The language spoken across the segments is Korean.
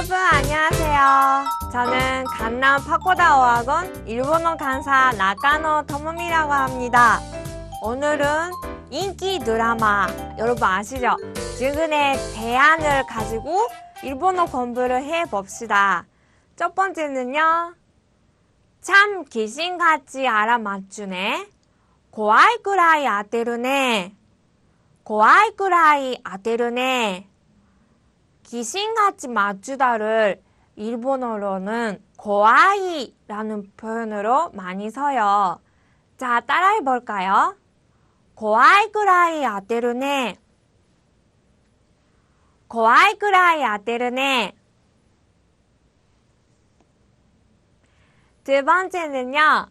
여러분 안녕하세요. 저는 강남 파코다 어학원 일본어 강사 나카노 토모미라고 합니다. 오늘은 인기 드라마 여러분 아시죠? 최근에 대안을 가지고 일본어 공부를 해 봅시다. 첫 번째는요. 참 귀신같이 알아맞추네. 고아이くらい 아테르네. 고아이 くらい 아테르네. 귀신같이 마주다를 일본어로는 고아이라는 표현으로 많이 써요. 자, 따라해 볼까요? 고아이 그라이 아테르네. 고아이 그라이 아테르네. 두 번째는요.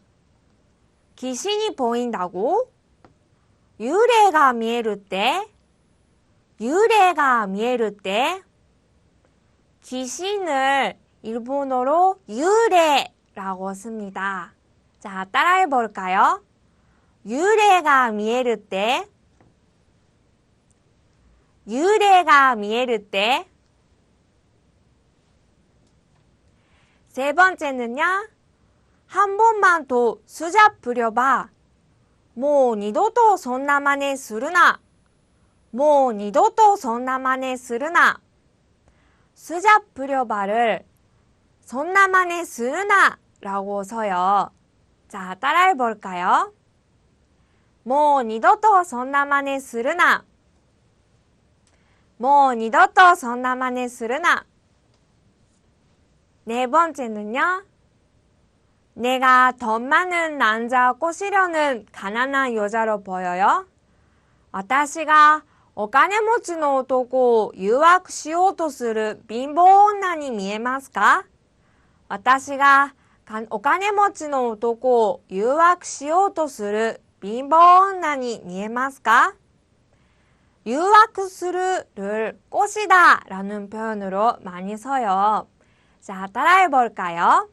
귀신이 보인다고 유래가 미에르 때 유래가 미에르 때 귀신을 일본어로 유래라고 씁니다. 자, 따라해 볼까요? 유래가 見える때? 유래가 見える때? 세 번째는요. 한 번만 더 수잡 부려봐. もう二度とそんな真似するな。もう二度とそんな真似するな。 수잡 부려봐를 손나 만에 쓰나 라고 써요. 자, 따라해 볼까요? 뭐 니도또 손나 만에 쓰르나 뭐 니도또 손나 만에 쓰르나 네 번째는요. 내가 돈 많은 남자 꼬시려는 가난한 여자로 보여요? 私がお金持ちの男を誘惑しようとする貧乏女に見えますか私がお金持ちの男を誘惑しようとする貧乏女に見えますか誘惑する를 꽃이다 라는 표현으로 많이 써요. 자, 따라해 볼까요?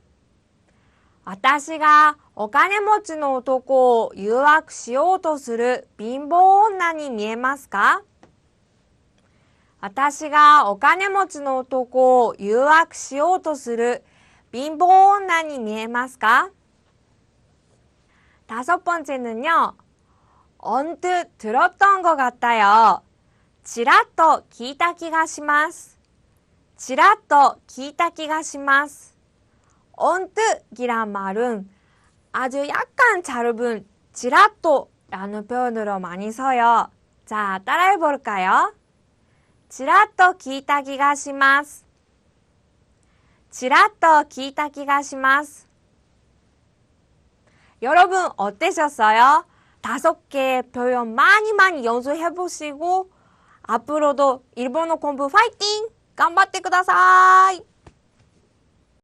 私がお金持ちの男を誘惑しようとする貧乏女に見えますか 私がお金持ちの男を誘惑しようとする貧乏女に見えますか 다섯 번째는요. 언뜻 들었던 것 같아요. ちらっと聞いた気がします。ちらっと聞いた気がします。 언뜻이란 말은 아주 약간 짧은 지라또라는 표현으로 많이 써요. 자, 따라해 볼까요? 지라또 기타 기가 시마스. 지라또 기타 기가 시마스. 여러분 어떠셨어요? 다섯 개의 표현 많이 많이 연습해 보시고 앞으로도 일본어 공부 파이팅! 頑張ってください!